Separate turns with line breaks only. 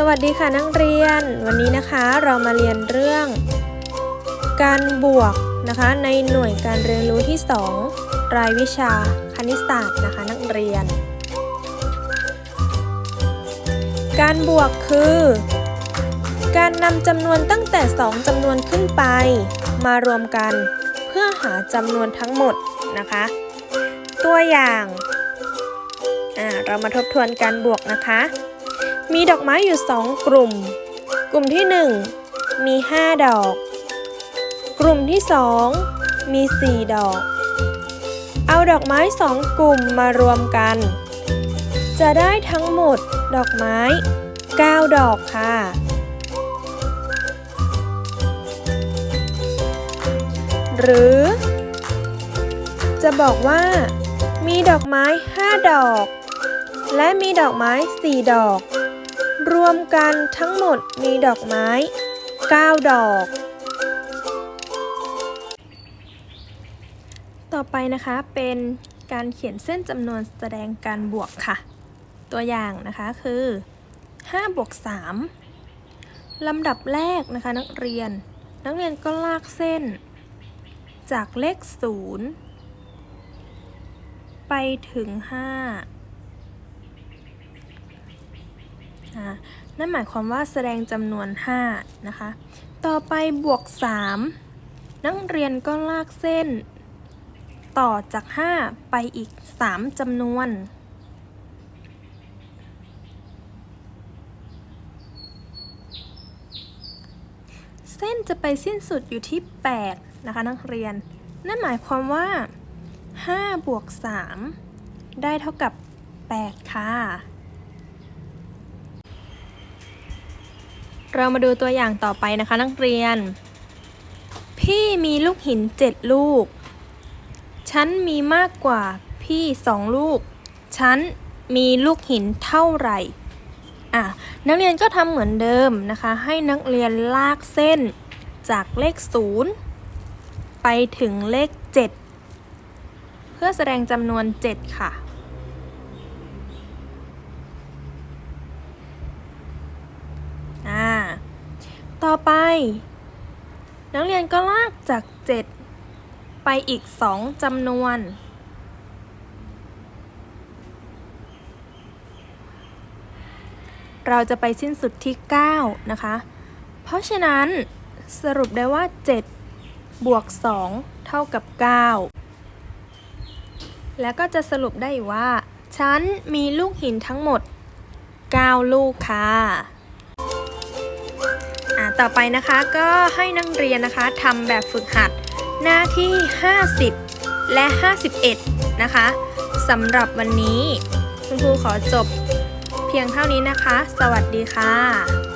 สวัสดีค่ะนักเรียน วันนี้นะคะเรามาเรียนเรื่อง การบวกนะคะในหน่วยการเรียนรู้ที่ 2 รายวิชาคณิตศาสตร์นะคะนักเรียน การบวกคือ การนำจำนวนตั้งแต่ 2จำนวนขึ้นไป มารวมกันเพื่อหาจำนวนทั้งหมดนะคะ ตัวอย่างอ่าเรามาทบทวนการบวกนะคะ มีดอกไม้อยู่2กลุ่ม กลุ่มที่ 1 มี 5 ดอก กลุ่มที่ 2 มี 4 ดอก เอาดอกไม้2กลุ่มมารวมกัน จะได้ทั้งหมดดอกไม้ 9 ดอกค่ะหรือ จะบอกว่า มีดอกไม้ 5 ดอก และมีดอกไม้ 4 ดอก รวมกันทั้งหมดมีดอกไม้ 9 ดอก ต่อไปนะคะเป็นการเขียนเส้นจำนวนแสดงการบวกค่ะ ตัวอย่างนะคะคือ5บวก3ลำดับแรกนะคะนักเรียน นักเรียนก็ลากเส้น จากเลข 0 ไปถึง 5 นั่นหมายความว่าแสดงจำนวน 5 นะคะ ต่อไปบวก 3 นักเรียนก็ลากเส้น ต่อจาก 5 ไปอีก 3จำนวนเส้นจะไปสิ้นสุดอยู่ที่ 8 นะคะนักเรียน นั่นหมายความว่า 5 บวก 3 ได้เท่ากับ 8 ค่ะ เรามาดูตัวอย่างต่อไปนะคะนักเรียน พี่มีลูกหิน7ลูก ฉันมีมากกว่าพี่2ลูก ฉันมีลูกหินเท่าไหร่อะนักเรียนก็ทำเหมือนเดิมนะคะ ให้นักเรียนลากเส้นจากเลข 0 ไปถึงเลข 7 เพื่อแสดงจำนวน 7 ค่ะ อ่า ต่อไป นักเรียนก็ลากจาก 7 ไปอีก 2จำนวน เราจะไปสิ้นสุดที่ 9 นะคะ เพราะฉะนั้นสรุปได้ว่า 7 บวก 2 เท่ากับ 9 แล้วก็จะสรุปได้ว่า ฉันมีลูกหินทั้งหมด 9 ลูกค่ะ ต่อไปนะคะก็ให้นักเรียนนะคะทำแบบฝึกหัดหน้าที่ 50 และ 51 นะคะสำหรับวันนี้ คุณครูขอจบเพียงเท่านี้นะคะ สวัสดีค่ะ